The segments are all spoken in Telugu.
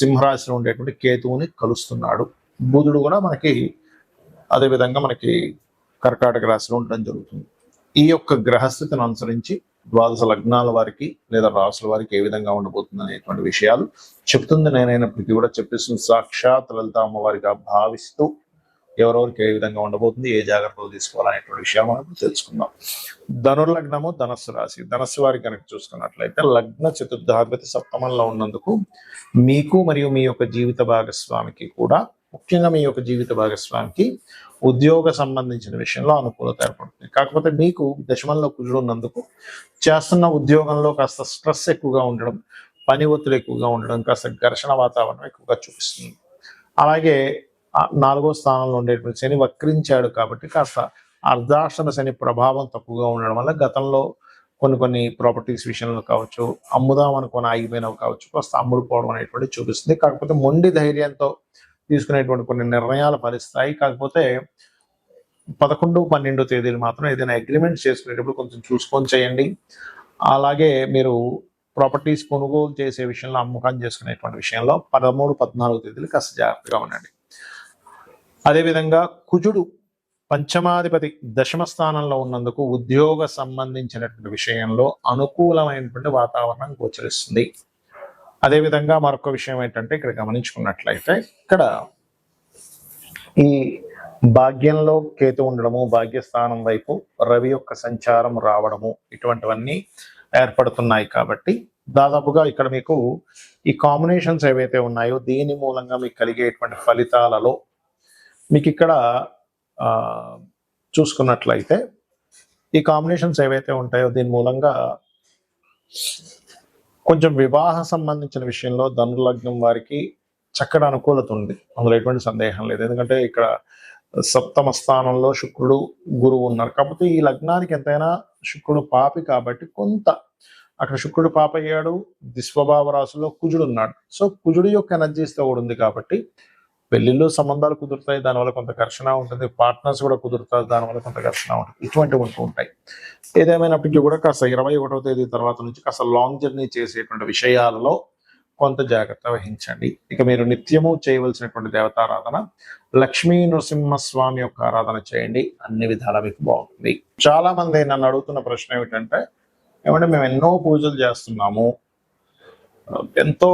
సింహరాశిలో ఉండేటువంటి కేతువుని కలుస్తున్నాడు. బుధుడు కూడా మనకి అదే విధంగా మనకి కర్కాటక రాశిలో ఉండడం జరుగుతుంది. ఈ యొక్క గ్రహస్థితిని అనుసరించి ద్వాదశ లగ్నాల వారికి లేదా రాసుల వారికి ఏ విధంగా ఉండబోతుంది అనేటువంటి విషయాలు చెప్తుంది. నేనైనప్పటికీ కూడా చెప్పిస్తుంది సాక్షాత్ లలిత అమ్మవారిగా భావిస్తూ ఎవరెవరికి ఏ విధంగా ఉండబోతుంది ఏ జాగ్రత్తలు తీసుకోవాలనేటువంటి విషయాలు మనం ఇప్పుడు తెలుసుకుందాం ధనుర్లగ్నము ధనస్సు రాశి. ధనస్సు వారి కనుక చూసుకున్నట్లయితే లగ్న చతుర్థాధిపతి సప్తమంలో ఉన్నందుకు మీకు మరియు మీ యొక్క జీవిత భాగస్వామికి కూడా ముఖ్యంగా మీ యొక్క జీవిత భాగస్వామికి ఉద్యోగ సంబంధించిన విషయంలో అనుకూలత ఏర్పడుతుంది. కాకపోతే మీకు దశమంలో కుజుడు ఉన్నందుకు చేస్తున్న ఉద్యోగంలో కాస్త స్ట్రెస్ ఎక్కువగా ఉండడం పని ఒత్తిడి ఎక్కువగా ఉండడం కాస్త ఘర్షణ వాతావరణం ఎక్కువగా చూపిస్తుంది. అలాగే నాలుగో స్థానంలో ఉండేటువంటి శని వక్రించాడు కాబట్టి కాస్త అర్ధాష్టమ శని ప్రభావం తక్కువగా ఉండడం వల్ల గతంలో కొన్ని కొన్ని ప్రాపర్టీస్ విషయంలో కావచ్చు అమ్ముదాం అనుకుని ఆగిపోయినవి కావచ్చు కాస్త అమ్ముడుపోవడం అనేటువంటి చూపిస్తుంది. కాకపోతే మొండి ధైర్యంతో తీసుకునేటువంటి కొన్ని నిర్ణయాలు ఫలిస్తాయి. కాకపోతే పదకొండు పన్నెండు తేదీలు మాత్రం ఏదైనా అగ్రిమెంట్ చేసుకునేటప్పుడు కొంచెం చూసుకొని చేయండి. అలాగే మీరు ప్రాపర్టీస్ కొనుగోలు చేసే విషయంలో అమ్మకం చేసుకునేటువంటి విషయంలో పదమూడు పద్నాలుగు తేదీలు కాస్త జాగ్రత్తగా ఉండండి. అదేవిధంగా కుజుడు పంచమాధిపతి దశమ స్థానంలో ఉన్నందుకు ఉద్యోగ సంబంధించినటువంటి విషయంలో అనుకూలమైనటువంటి వాతావరణం గోచరిస్తుంది. అదేవిధంగా మరొక విషయం ఏంటంటే ఇక్కడ గమనించుకున్నట్లయితే ఇక్కడ ఈ భాగ్యంలో కేతు ఉండడము భాగ్యస్థానం వైపు రవి యొక్క సంచారం రావడము ఇటువంటివన్నీ ఏర్పడుతున్నాయి కాబట్టి దాదాపుగా ఇక్కడ మీకు ఈ కాంబినేషన్స్ ఏవైతే ఉన్నాయో దీని మూలంగా మీకు కలిగేటువంటి ఫలితాలలో మీకు ఇక్కడ చూసుకున్నట్లయితే ఈ కాంబినేషన్స్ ఏవైతే ఉంటాయో దీని మూలంగా కొంచెం వివాహ సంబంధించిన విషయంలో ధనుర్లగ్నం వారికి చక్కటి అనుకూలత ఉంది. అందులో ఎటువంటి సందేహం లేదు. ఎందుకంటే ఇక్కడ సప్తమ స్థానంలో శుక్రుడు గురువు ఉన్నారు. కాకపోతే ఈ లగ్నానికి ఎంతైనా శుక్రుడు పాపి కాబట్టి కొంత అక్కడ శుక్రుడు పాప అయ్యాడు దిశ్వభావ రాశిలో కుజుడు ఉన్నాడు. సో కుజుడు యొక్క ఎనర్జీస్తో కూడా ఉంది కాబట్టి పెళ్ళిళ్ళు సంబంధాలు కుదురుతాయి దానివల్ల కొంత ఘర్షణ ఉంటుంది. పార్ట్నర్స్ కూడా కుదురుతారు దానివల్ల కొంత ఘర్షణ ఉంటుంది. ఇటువంటివి ఉంటూ ఉంటాయి. ఏదేమైనప్పటికీ కూడా కాస్త ఇరవై ఒకటో తేదీ తర్వాత నుంచి కాస్త లాంగ్ జర్నీ చేసేటువంటి విషయాలలో కొంత జాగ్రత్త వహించండి. ఇక మీరు నిత్యము చేయవలసినటువంటి దేవతారాధన లక్ష్మీ నరసింహస్వామి యొక్క ఆరాధన చేయండి. అన్ని విధాలా మీకు బాగుంటుంది. చాలా మంది నన్ను అడుగుతున్న ప్రశ్న ఏమిటంటే ఏమంటే మేము ఎన్నో పూజలు చేస్తున్నాము. ఎంతో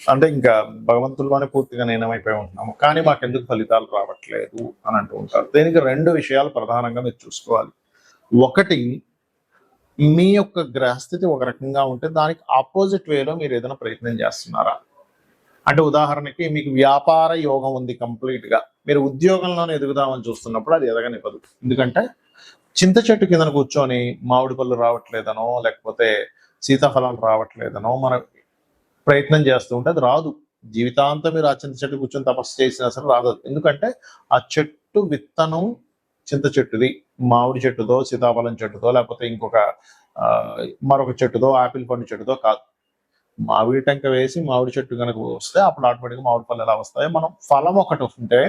అంటే ఇంకా భగవంతుల్లోనే పూర్తిగా నేనమైపోయి ఉంటున్నాము. కానీ మాకెందుకు ఫలితాలు రావట్లేదు అని అంటూ ఉంటారు. దీనికి రెండు విషయాలు ప్రధానంగా మీరు చూసుకోవాలి. ఒకటి మీ యొక్క గ్రహస్థితి ఒక రకంగా ఉంటే దానికి ఆపోజిట్ వేలో మీరు ఏదైనా ప్రయత్నం చేస్తున్నారా? అంటే ఉదాహరణకి మీకు వ్యాపార యోగం ఉంది కంప్లీట్గా. మీరు ఉద్యోగంలోనే ఎదుగుదామని చూస్తున్నప్పుడు అది ఎదగనివ్వదు ఎందుకంటే చింత చెట్టు కింద కూర్చొని మామిడి పళ్ళు రావట్లేదనో లేకపోతే సీతాఫలాలు రావట్లేదనో మన ప్రయత్నం చేస్తూ ఉంటే అది రాదు. జీవితాంతం మీరు ఆ చింత చెట్టు కూర్చొని తపస్సు చేసినా సరే రాదు ఎందుకంటే ఆ చెట్టు విత్తనం చింత చెట్టుది. మామిడి చెట్టుదో సీతాఫలం చెట్టుదో లేకపోతే ఇంకొక మరొక చెట్టుదో ఆపిల్ పండు చెట్టుదో కాదు. మామిడి టెంక వేసి మామిడి చెట్టు కనుక వస్తే అప్పుడు ఆటోమేటిక్గా మామిడి పళ్ళు ఎలా వస్తాయి మనం ఫలం ఒకటి ఉంటే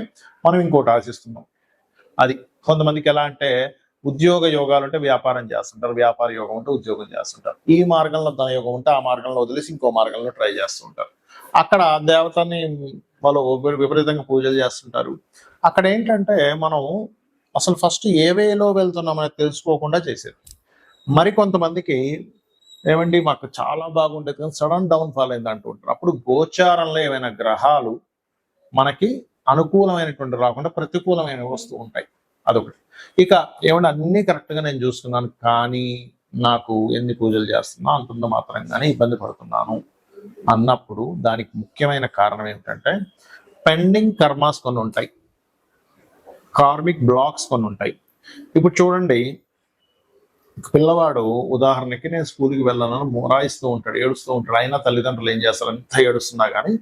మనం ఇంకోటి ఆశిస్తున్నాం. అది కొంతమందికి ఎలా అంటే ఉద్యోగ యోగాలు ఉంటే వ్యాపారం చేస్తుంటారు వ్యాపార యోగం ఉంటే ఉద్యోగం చేస్తుంటారు. ఈ మార్గంలో ధన యోగం ఉంటే ఆ మార్గంలో వదిలేసి ఇంకో మార్గంలో ట్రై చేస్తుంటారు. అక్కడ దేవతని వాళ్ళు విపరీతంగా పూజలు చేస్తుంటారు. అక్కడ ఏంటంటే మనం అసలు ఫస్ట్ ఏ వేలో వెళ్తున్నామని తెలుసుకోకుండా చేసేది. మరి కొంతమందికి ఏమండి మాకు చాలా బాగుండేది కానీ సడన్ డౌన్ ఫాల్ అయింది అంటుంటారు అప్పుడు గోచారంలో ఏమైనా గ్రహాలు మనకి అనుకూలమైనటువంటి రాకుండా ప్రతికూలమైన వస్తూ ఉంటాయి. అదొకటి. ఇక ఏమన్నా అన్ని కరెక్ట్గా నేను చూస్తున్నాను కానీ నాకు ఎన్ని పూజలు చేస్తున్నా అంతంత మాత్రంగానే ఇబ్బంది పడుతున్నాను అన్నప్పుడు దానికి ముఖ్యమైన కారణం ఏంటంటే పెండింగ్ కర్మాస్ కొన్ని ఉంటాయి. కార్మిక్ బ్లాక్స్ కొన్ని ఉంటాయి. ఇప్పుడు చూడండి పిల్లవాడు ఉదాహరణకి నేను స్కూల్కి వెళ్ళాలని మొరాయిస్తూ ఉంటాడు ఏడుస్తూ ఉంటాడు. అయినా తల్లిదండ్రులు ఏం చేస్తారు? ఎంత ఏడుస్తున్నా కానీ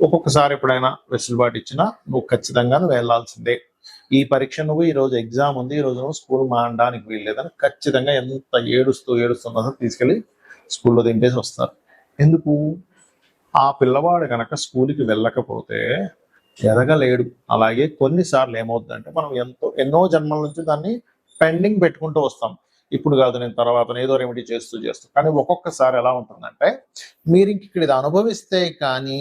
ఒక్కొక్కసారి ఎప్పుడైనా వెసులుబాటు ఇచ్చినా నువ్వు ఖచ్చితంగా నువ్వు వెళ్ళాల్సిందే. ఈ పరీక్ష నువ్వు ఈ రోజు ఎగ్జామ్ ఉంది ఈ రోజు నువ్వు స్కూల్ మానడానికి వీల్లేదని ఖచ్చితంగా ఎంత ఏడుస్తూ ఏడుస్తున్నా తీసుకెళ్ళి స్కూల్లో దింపేసి వస్తారు. ఎందుకు? ఆ పిల్లవాడు కనుక స్కూల్కి వెళ్ళకపోతే ఎదగలేడు. అలాగే కొన్నిసార్లు ఏమవుతుందంటే మనం ఎంతో ఎన్నో జన్మల నుంచి దాన్ని పెండింగ్ పెట్టుకుంటూ వస్తాం. ఇప్పుడు కాదు నేను తర్వాత ఏదో రెమెడీ చేస్తూ చేస్తూ. కానీ ఒక్కొక్కసారి ఎలా ఉంటుందంటే మీరు ఇంక ఇక్కడ ఇది అనుభవిస్తే కానీ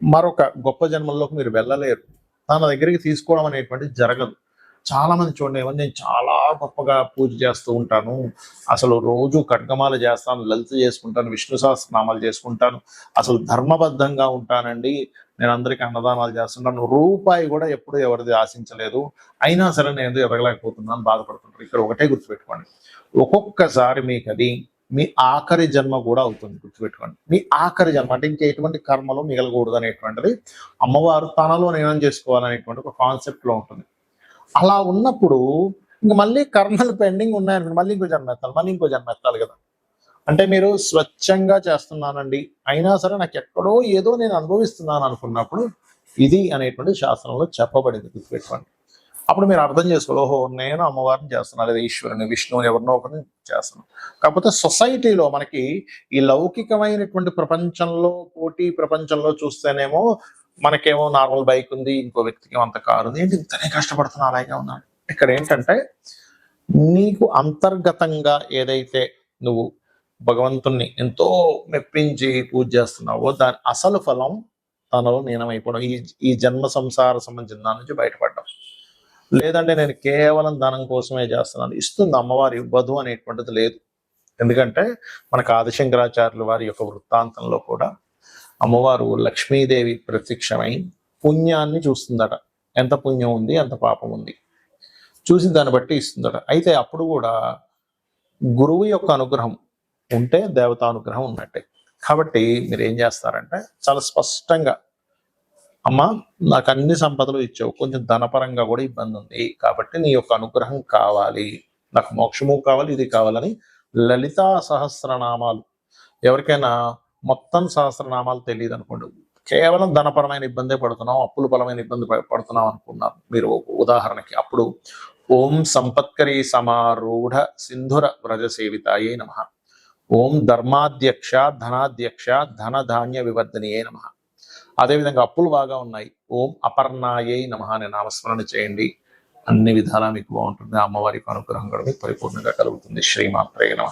మరొక గొప్ప జన్మల్లోకి మీరు వెళ్ళలేరు. తన దగ్గరికి తీసుకోవడం అనేటువంటిది జరగదు. చాలా మంది చూడండి ఏమన్నా నేను చాలా గొప్పగా పూజ చేస్తూ ఉంటాను. అసలు రోజు ఖడ్గమాల చేస్తాను లలిత చేసుకుంటాను విష్ణు సహస్రనామాలు చేసుకుంటాను. అసలు ధర్మబద్ధంగా ఉంటానండి. నేను అందరికీ అన్నదానాలు చేస్తున్నాను రూపాయి కూడా ఎప్పుడు ఎవరిది ఆశించలేదు. అయినా సరే నేను ఎదగలేకపోతున్నాను బాధపడుతుంటాను. ఇక్కడ ఒకటే గుర్తుపెట్టుకోండి. ఒక్కొక్కసారి మీకు అది మీ ఆఖరి జన్మ కూడా అవుతుంది. గుర్తుపెట్టుకోండి. మీ ఆఖరి జన్మ అంటే ఇంకా ఎటువంటి కర్మలు మిగలకూడదు అనేటువంటిది అమ్మవారు తనలో నేనం చేసుకోవాలనేటువంటి ఒక కాన్సెప్ట్లో ఉంటుంది. అలా ఉన్నప్పుడు ఇంక మళ్ళీ కర్మలు పెండింగ్ ఉన్నాయనుకోండి మళ్ళీ ఇంకో జన్మ ఎత్తాలి మళ్ళీ ఇంకో జన్మ ఎత్తాలి కదా. అంటే మీరు స్వచ్ఛంగా చేస్తున్నానండి అయినా సరే నాకు ఎక్కడో ఏదో నేను అనుభవిస్తున్నాను అనుకున్నప్పుడు ఇది అనేటువంటి శాస్త్రంలో చెప్పబడింది. గుర్తుపెట్టుకోండి. అప్పుడు మీరు అర్థం చేసుకోవాలి ఓహో నేను అమ్మవారిని చేస్తున్నాను లేదా ఈశ్వరుని విష్ణువుని ఎవరినో ఒకరిని చేస్తున్నాను. కాకపోతే సొసైటీలో మనకి ఈ లౌకికమైనటువంటి ప్రపంచంలో పోటీ ప్రపంచంలో చూస్తేనేమో మనకేమో నార్మల్ బైక్ ఉంది ఇంకో వ్యక్తికి అంత కారు ఉంది ఏంటి ఇంతనే కష్టపడుతున్నా అలాగే ఉన్నాను ఇక్కడ ఏంటంటే నీకు అంతర్గతంగా ఏదైతే నువ్వు భగవంతుణ్ణి ఎంతో మెప్పించి పూజ చేస్తున్నావో దాని అసలు ఫలం తనలో లీనమైపోవడం ఈ ఈ జన్మ సంసార సంబంధించిన దాని నుంచి బయటపడడం. లేదంటే నేను కేవలం ధనం కోసమే చేస్తున్నాను. ఇస్తుంది అమ్మవారి ఇవ్వదు అనేటువంటిది లేదు. ఎందుకంటే మనకు ఆదిశంకరాచార్యుల వారి యొక్క వృత్తాంతంలో కూడా అమ్మవారు లక్ష్మీదేవి ప్రత్యక్షమై పుణ్యాన్ని చూస్తుందట. ఎంత పుణ్యం ఉంది ఎంత పాపం ఉంది. చూసి దాన్ని బట్టి ఇస్తుందట. అయితే అప్పుడు కూడా గురువు యొక్క అనుగ్రహం ఉంటే దేవతానుగ్రహం ఉన్నట్టే. కాబట్టి మీరు ఏం చేస్తారంటే చాలా స్పష్టంగా అమ్మా నాకు అన్ని సంపదలు ఇచ్చావు. కొంచెం ధనపరంగా కూడా ఇబ్బంది ఉంది. కాబట్టి నీ యొక్క అనుగ్రహం కావాలి. నాకు మోక్షము కావాలి ఇది కావాలని లలితా సహస్రనామాలు. ఎవరికైనా మొత్తం సహస్రనామాలు తెలియదు అనుకోండి. కేవలం ధనపరమైన ఇబ్బందే పడుతున్నాం అప్పుల బలమైన ఇబ్బంది పడుతున్నాం అనుకున్నారు. మీరు ఉదాహరణకి అప్పుడు ఓం సంపత్కరీ సమారూఢ సింధుర వ్రజ సేవితాయే నమ. ఓం ధర్మాధ్యక్ష ధనాధ్యక్ష ధన ధాన్య వివర్ధనియే నమ. అదేవిధంగా అప్పులు బాగా ఉన్నాయి. ఓం అపర్ణాయే నమ అనే నామస్మరణ చేయండి. అన్ని విధాలా మీకు బాగుంటుంది. అమ్మవారికి అనుగ్రహం కూడా మీకు పరిపూర్ణంగా కలుగుతుంది. శ్రీమాత్రే నమ.